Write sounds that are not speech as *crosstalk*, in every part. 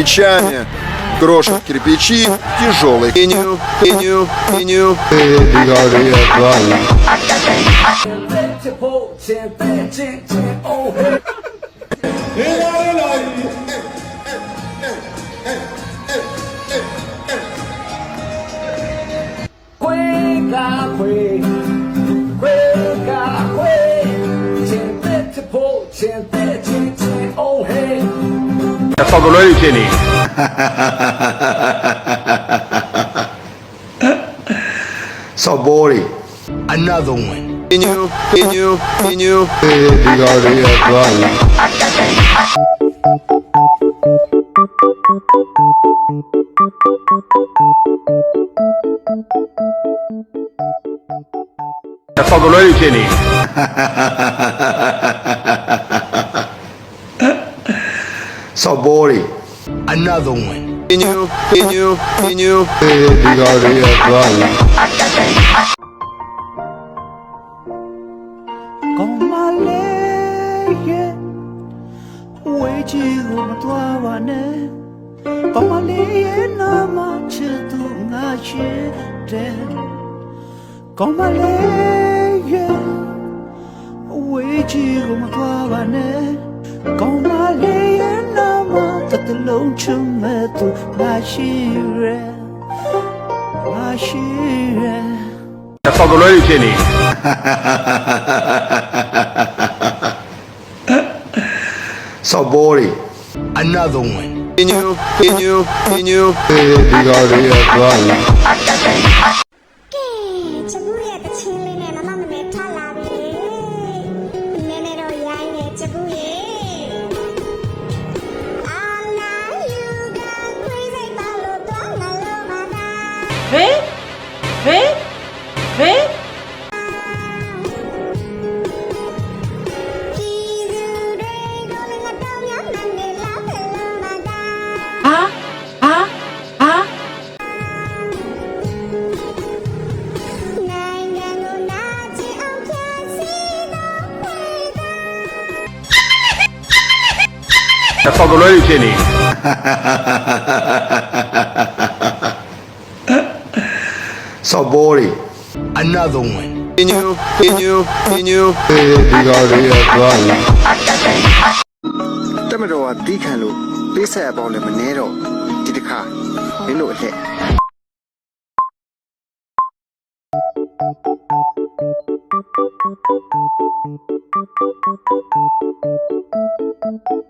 кирпичами, крошат кирпичи тяжелой пению, пению, пению. Siempre Pagolo'yu seni. *laughs* so boring. Another one. In you, in you, in you. Pagolo'yu seni. *laughs* So boring. Another one. In you, in you, in you. Con ma leye, weji Come on, wane. Con ma leye na ma chetu nga chete. Con ma leye, weji hum toa wane. Come on. 的龙城那都那些人，那些人。Yapmak öyle seni. so boring. Another one. Can you, can you, can you? Eh, Tafadhali öylelikeni. *laughs* so boring. Another one. In you, in you, in you. တမတော်ကတီးခံလို့ပေးဆက်အပေါင်းလည်းမနှဲတော့ဒီတစ်ခါမင်းတို့အလှည့်။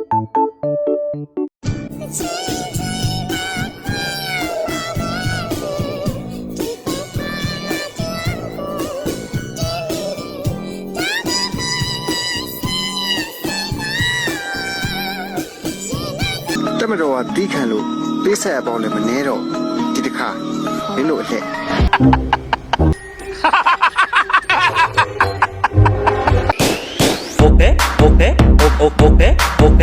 တက်မတော်ကတီးခံလို့ပေးဆက်အပေါင်းလည်းမနှဲတော့ဒီတစ်ခါမင်းတို့အလှည့်โอเปโอเปโอโอโอเปโอเป